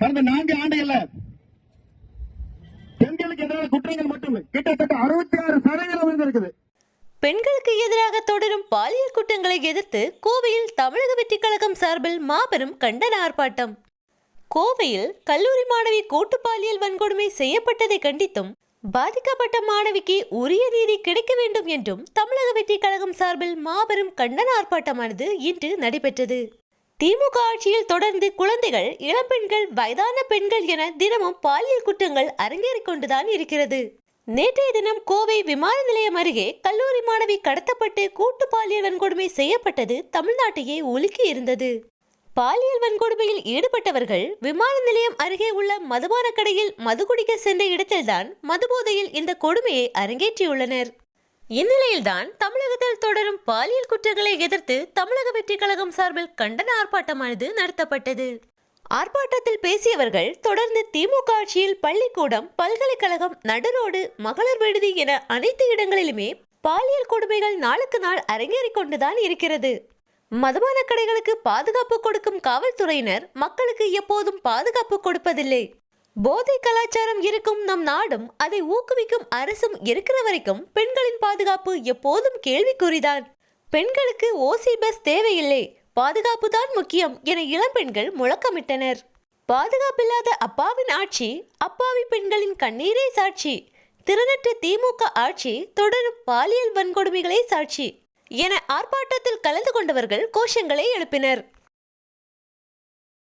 கடந்த நான்கு ஆண்டுகள்ல பெண்களுக்கு எதிரான குற்றங்கள் மட்டும் கிட்டத்தட்ட அறுபத்தி ஆறு சதவீதம் இருந்திருக்குது பெண்களுக்கு எதிராக தொடரும் பாலியல் குற்றங்களை எதிர்த்து கோவையில் தமிழக வெற்றி கழகம் சார்பில் மாபெரும் கண்டன ஆர்ப்பாட்டம். கோவையில் கல்லூரி மாணவி கூட்டு பாலியல் வன்கொடுமை செய்யப்பட்டதை கண்டித்தும் பாதிக்கப்பட்ட மாணவிக்கு உரிய நீதி கிடைக்க வேண்டும் என்றும் தமிழக வெற்றி கழகம் சார்பில் மாபெரும் கண்டன ஆர்ப்பாட்டமானது இன்று நடைபெற்றது. திமுக ஆட்சியில் தொடர்ந்து குழந்தைகள் இளம்பெண்கள் வயதான பெண்கள் என தினமும் பாலியல் குற்றங்கள் அரங்கேறிக் கொண்டுதான் இருக்கிறது. நேற்றைய தினம் கோவை விமான நிலையம் அருகே கல்லூரி மாணவி கடத்தப்பட்டு கூட்டு பாலியல் வன்கொடுமை செய்யப்பட்டது தமிழ்நாட்டையே உலுக்கி இருந்தது. பாலியல் வன்கொடுமையில் ஈடுபட்டவர்கள் விமான நிலையம் அருகே உள்ள மதுபான கடையில் மது குடிக்க சென்ற இடத்தில்தான் மதுபோதையில் இந்த கொடுமையை அரங்கேற்றியுள்ளனர். இந்நிலையில்தான் தமிழகத்தில் தொடரும் பாலியல் குற்றங்களை எதிர்த்து தமிழக வெற்றிக் கழகம் சார்பில் கண்டன ஆர்ப்பாட்டமானது நடத்தப்பட்டது. ஆர்ப்பாட்டத்தில் பேசியவர்கள் தொடர்ந்து திமுக ஆட்சியில் பள்ளிக்கூடம் பல்கலைக்கழகம் நடுரோடு மகளிர் விடுதி என அனைத்து இடங்களிலுமே பாலியல் கொடுமைகள் நாளுக்கு நாள் அரங்கேறிக் கொண்டுதான் இருக்கிறது. மதுபான கடைகளுக்கு பாதுகாப்பு கொடுக்கும் காவல்துறையினர் மக்களுக்கு எப்போதும் பாதுகாப்பு கொடுப்பதில்லை. போதை கலாச்சாரம் இருக்கும் நம் நாடும் அதை ஊக்குவிக்கும் அரசும் இருக்கிற வரைக்கும் பெண்களின் பாதுகாப்பு எப்போதும் கேள்விக்குறிதான். பெண்களுக்கு ஓசி பஸ் தேவையில்லை. பாதுகாப்பு தான் முக்கியம் என இளம்பெண்கள் முழக்கமிட்டனர். பாதுகாப்பில்லாத அப்பாவின் ஆட்சி அப்பாவி பெண்களின் கண்ணீரே சாட்சி. திருநற்று திமுக ஆட்சி தொடரும் பாலியல் வன்கொடுமைகளே சாட்சி என ஆர்ப்பாட்டத்தில் கலந்து கொண்டவர்கள் கோஷங்களை எழுப்பினர்.